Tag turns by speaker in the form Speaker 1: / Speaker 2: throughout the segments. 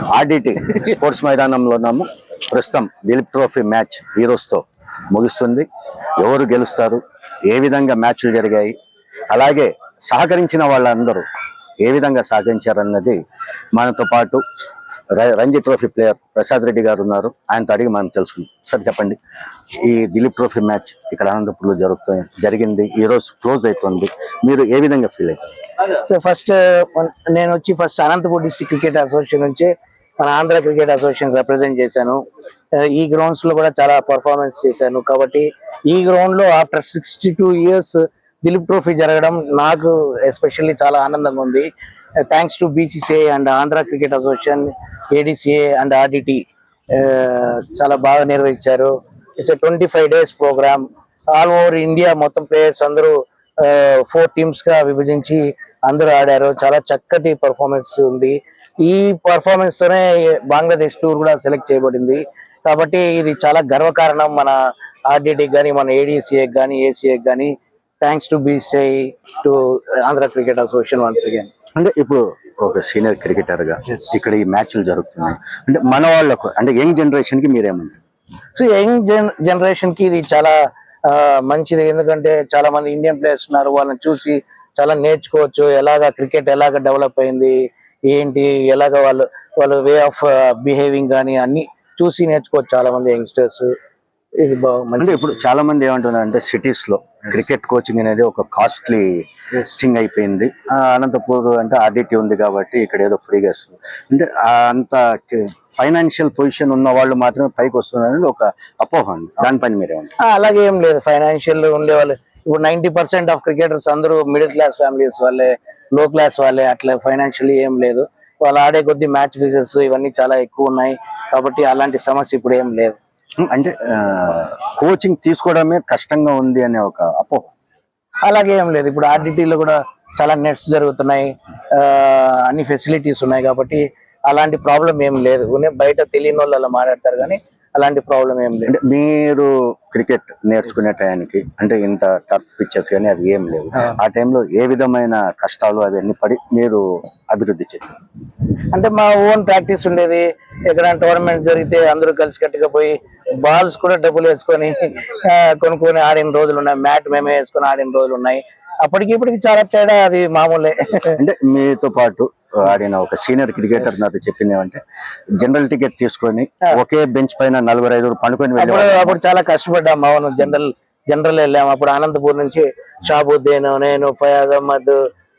Speaker 1: RDT sports మైదానంలో ఉన్నాము ప్రస్తుతం దిలీప్ ట్రోఫీ మ్యాచ్ హీరోస్తో ముగుస్తుంది. ఎవరు గెలుస్తారు? ఏ విధంగా మ్యాచ్లు జరిగాయి? అలాగే సహకరించిన వాళ్ళందరూ ఏ విధంగా సాధించారన్నది మనతో పాటు ర- రంజీ ట్రోఫీ ప్లేయర్ ప్రసాద్ రెడ్డి గారు ఉన్నారు. ఆయనతో అడిగి మనం తెలుసుకుందాం. సార్ చెప్పండి. ఈ దిలీప్ ట్రోఫీ మ్యాచ్ ఇక్కడ అనంతపూర్లో జరుగుతుంది జరిగింది. ఈ రోజు క్లోజ్ అవుతుంది మీరు ఏ విధంగా ఫీల్ అవుతారు
Speaker 2: సో ఫస్ట్ నేను వచ్చి first Anantapur district cricket association నుంచి మన ఆంధ్ర క్రికెట్ అసోసియేషన్ రిప్రజెంట్ చేశాను. ఈ గ్రౌండ్స్లో కూడా చాలా పర్ఫార్మెన్స్ చేశాను. కాబట్టి ఈ గ్రౌండ్లో after sixty two years Duleep trophy జరగడం నాకు ఎస్పెషల్లీ చాలా ఆనందంగా ఉంది. Thanks to BCCI and Andhra cricket association ADCA and RDT చాలా బాగా నిర్వహించారు. It's twenty five days program all over India మొత్తం ప్లేయర్స్ అందరూ ఫోర్ టీమ్స్గా విభజించి అందరూ ఆడారు. చాలా చక్కటి పర్ఫార్మెన్స్ ఉంది. ఈ పర్ఫార్మెన్స్ తోనే బంగ్లాదేశ్ టూర్ కూడా సెలెక్ట్ చేయబడింది. కాబట్టి ఇది చాలా గర్వకారణం మన ఆర్డిటి కానీ మన ఏడిసిఏ కానీ ఏసీఏకి కానీ thanks to BCI to Andhra cricket association once again
Speaker 1: అంటే ఇప్పుడు ఒక సీనియర్ క్రికెటర్గా ఇక్కడ ఈ మ్యాచ్లు జరుగుతున్నాయి. అంటే మన వాళ్ళకు అంటే యంగ్ జనరేషన్కి మీరేమంటారు?
Speaker 2: సో యంగ్ జన్ జనరేషన్కి ఇది చాలా మంచిది. ఎందుకంటే చాలా మంది ఇండియన్ ప్లేయర్స్ ఉన్నారు. వాళ్ళని చూసి చాలా నేర్చుకోవచ్చు. ఎలాగా క్రికెట్ ఎలాగ డెవలప్ అయింది? ఏంటి? ఎలాగ వాళ్ళు వాళ్ళ వే ఆఫ్ బిహేవింగ్ కానీ అన్ని చూసి నేర్చుకోవచ్చు చాలా మంది యంగ్స్టర్స్ ఇది
Speaker 1: అంటే ఇప్పుడు చాలా మంది ఏమంటున్నారు అంటే సిటీస్లో క్రికెట్ కోచింగ్ అనేది ఒక కాస్ట్లీ థింగ్ అయిపోయింది. ఆ, అనంతపూర్ అంటే ఆర్డిటీ ఉంది కాబట్టి ఇక్కడ ఏదో ఫ్రీగా ఇస్తుంది అంటే అంత ఫైనాన్షియల్ పొజిషన్ ఉన్న వాళ్ళు మాత్రమే పైకి వస్తున్నారు అనేది ఒక అపోహ ఉంది. దానిపైన మీరేమంటారు
Speaker 2: అలాగే ఏం లేదు. ఫైనాన్షియల్ ఉండే వాళ్ళు ఇప్పుడు నైన్టీ పర్సెంట్ ఆఫ్ క్రికెటర్స్ అందరూ మిడిల్ క్లాస్ ఫ్యామిలీస్ వాళ్ళే లో క్లాస్ వాళ్ళే. అట్లా ఫైనాన్షియల్లీ ఏం లేదు. వాళ్ళు ఆడే కొద్ది మ్యాచ్ ఫీజెస్ ఇవన్నీ చాలా ఎక్కువ ఉన్నాయి. కాబట్టి అలాంటి సమస్య ఇప్పుడు ఏం లేదు.
Speaker 1: అంటే కోచింగ్ తీసుకోవడమే కష్టంగా ఉంది అనే ఒక అపోహ.
Speaker 2: అలాగే ఏం లేదు. ఇప్పుడు RDT లో కూడా చాలా నెట్స్ జరుగుతున్నాయి. అన్ని ఫెసిలిటీస్ ఉన్నాయి కాబట్టి అలాంటి ప్రాబ్లం ఏం లేదు. బయట తెలియని వాళ్ళు అలా మాట్లాడతారు కానీ అలాంటి ప్రాబ్లం ఏం లేదు.
Speaker 1: మీరు క్రికెట్ నేర్చుకునే టయానికి అంటే ఇంత టర్ఫ్ పిక్చర్స్ కానీ అవి ఏం లేవు. ఆ. టైంలో ఏ విధమైన కష్టాలు అవన్నీ పడి మీరు అభివృద్ధి చేశారు
Speaker 2: అంటే మా ఓన్ ప్రాక్టీస్ ఉండేది. ఎక్కడైనా టోర్నమెంట్ జరిగితే అందరూ కలిసి కట్టుగా పోయి బాల్స్ కూడా డబ్బులు వేసుకొని కొనుక్కొని ఆడిన రోజులు ఉన్నాయి. మ్యాట్ మేమే వేసుకొని ఆడిన రోజులు ఉన్నాయి. అప్పటికి ఇప్పటికి చాలా తేడా అది మామూలే.
Speaker 1: అంటే మీతో పాటు ఆడిన ఒక సీనియర్ క్రికెటర్ నాతో చెప్పింది ఏమంటే జనరల్ టికెట్ తీసుకొని ఒకే బెంచ్ పైన నలుగురు ఐదుగురు పండుకొని
Speaker 2: అప్పుడు చాలా కష్టపడ్డాం. అవును జనరల్ జనరల్ వెళ్ళాము అప్పుడు అనంతపూర్ నుంచి షాబుద్దీన్ నేను ఫయాజ్ అహ్మద్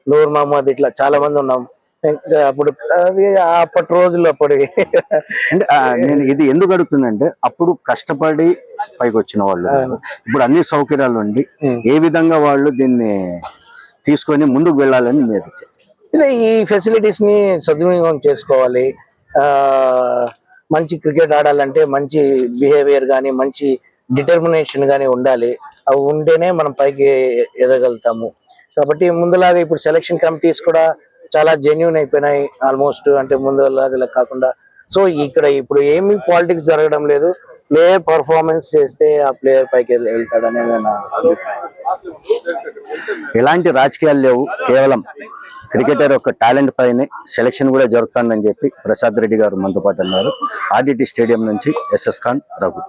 Speaker 2: నూర్ మహమ్మద్ ఇట్లా చాలా మంది ఉన్నాం. ఇంకా అప్పుడు అది అప్పటి రోజులు అప్పుడు
Speaker 1: అంటే ఆ, నేను ఇది ఎందుకు అడుగుతుందంటే అప్పుడు కష్టపడి పైకి వచ్చిన వాళ్ళు. ఇప్పుడు అన్ని సౌకర్యాలు ఉండి ఏ విధంగా వాళ్ళు దీన్ని తీసుకొని ముందుకు వెళ్ళాలని మీరు చెప్పారు.
Speaker 2: ఇదే ఈ ఫెసిలిటీస్ని సద్వినియోగం చేసుకోవాలి ఆ మంచి క్రికెట్ ఆడాలంటే మంచి బిహేవియర్ కానీ మంచి డిటర్మినేషన్ కానీ ఉండాలి అవి ఉంటేనే మనం పైకి ఎదగలుగుతాము కాబట్టి ముందులాగా ఇప్పుడు సెలక్షన్ కమిటీస్ కూడా చాలా జెన్యున్ అయిపోయినాయి ఆల్మోస్ట్ అంటే ముందులాగా కాకుండా. సో ఇక్కడ ఇప్పుడు ఏమి పాలిటిక్స్ జరగడం లేదు. ప్లేయర్ పర్ఫార్మెన్స్ చేస్తే ఆ ప్లేయర్ పైకి వెళ్తాడు అనేది నా అభిప్రాయం.
Speaker 1: ఎలాంటి రాజకీయాలు లేవు. కేవలం క్రికెటర్ యొక్క టాలెంట్ పైనే సెలక్షన్ కూడా జరుగుతుందని చెప్పి ప్రసాద్ రెడ్డి గారు మనతో పాటు అన్నారు. ఆర్డిటి స్టేడియం నుంచి ఎస్ఎస్ ఖాన్ రఘు.